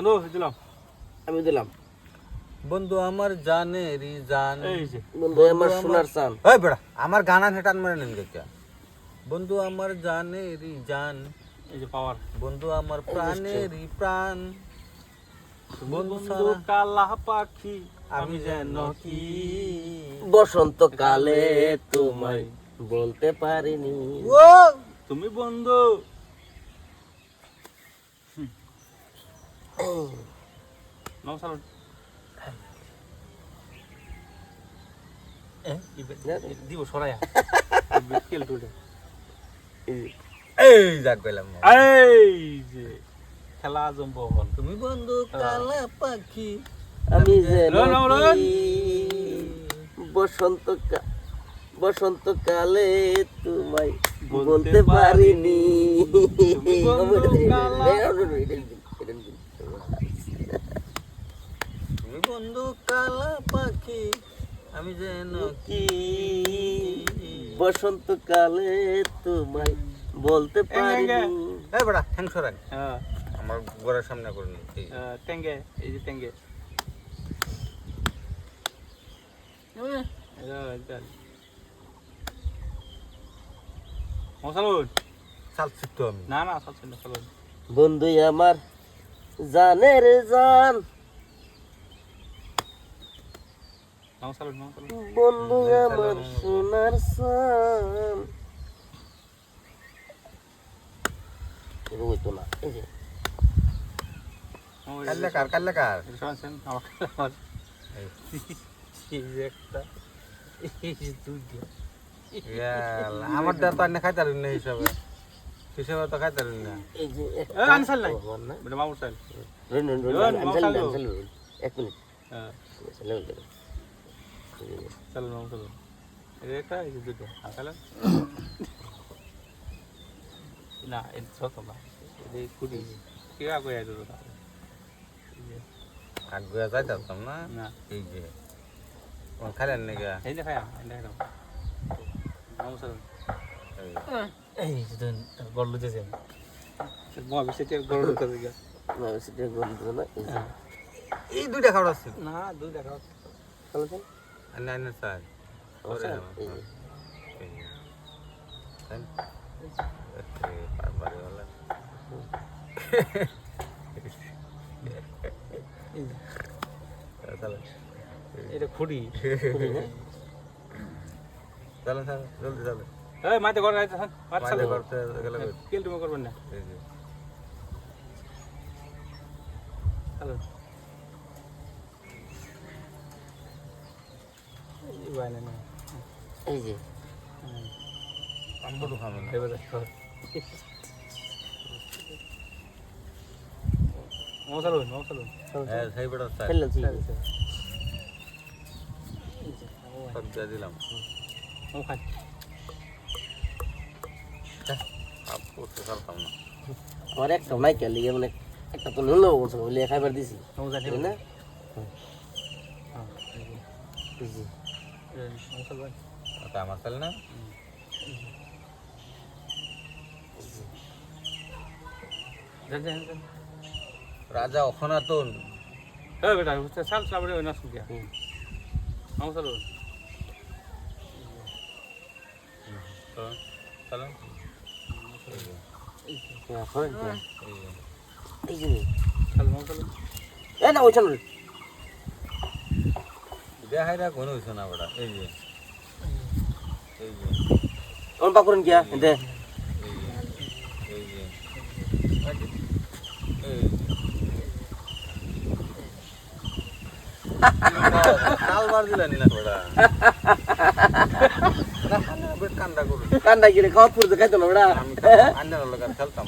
বন্ধু দিলাম। আমি দিলাম। বন্ধু আমার জানেরই জান বন্ধু আমার সোনার চান এই বেড়া আমার গানা হেটান মেরে নেন দেখে বন্ধু আমার জানেরই জান এই যে পাওয়ার। বন্ধু আমার প্রাণ বন্ধু বন্ধু সারা কালা পাখি আমি যেন কি? বসন্ত কালে তোমায় বলতে পারিনি। ও! তুমি বন্ধু নমস্কার দিব সরাইয়া কেল টুলে এই যাক পেলাম এই যে খেলা জম্ব হল তুমি বন্ধু কালা পাখি আমি যেন রন, রন, রন। কি বসন্ত বসন্ত কালে তোমায় বলতে পারিনি তুমি বন্ধু কালা- তুমি বন্ধু কালা পাখি আমি যেন কি বসন্ত কালে তোমায় বলতে পারিনি। এই বেড়া ঠ্যাং সরাই হ্যাঁ। আমার ঘরের সামনে করুন। এই। টেঙ্গে এই যে না না। বন্ধু আমার জানের জান বন্ধু আমার সোনার সান হইতো না এই যে কাল্লে কার কার শুনছেন আমার আমার এই যে একটা এই যে দুইটা আমার দ্বার তো খাইতে পারুন না হিসাবে হিসাবে তো খাইতে পারুন না এই যে এ, নাই। আমার মামুর চাইল রন রন রন রন, আনসার এক মিনিট হ্যাঁ একটা এই দুটো আনসার না এই ছোট না এই কুড়ি। কে আগে আইতো তো আগে যাইতে না? না। এই যে। ওর খাইলেন নাকি? এই যে খায়া এই দেখো মামুর এই। এই যে গল্লু বিশেষ গল্লু করে গিয়া না সেটা না এই দুইটা খাবার আছে। না দুই দেখা চলো চল। আন্নে আন্নে স্যার। চলো এটা খুঁড়ি চলো স্যার জলদি চলো এই মাইতে ঘর আইতে মাত মাইলে চালু করতে গেলে? কেল তুমি করবেন না। চালু এই বাইনা না এই যে। আমবো তো খাবে না। এবারে কর মশালু মশালু হ্যাঁ, সেই বেটা স্যার। ফেললাম ঠিক সব দিয়ে দিলাম। ও খাই। আপ করতে পারতাম না। আমার একটা নাই কে লিগে মানে একটা তো নিলো বলছো লিয়ে খাইবার দিছি। না? হ্যাঁ আমার ছেলে না? রাজা অখনাতন এই বেটা চাল চাবড়ে না শুকিয়া। মশালু তো, চলো। এই হ্যাঁ, নে। চাল মশালু এই না ওইখানে দেখাইরা কোনো হইছে না বেটা। এই যে, এই যে, কোন পা করেন কি দে এই যে, এই যে। এই যে। কাল বার দিলেন না বেশ কান্দা করুন। কান্দা গিরে খাওয়া পুরো খাইতো না বেড়া আমি খেলতাম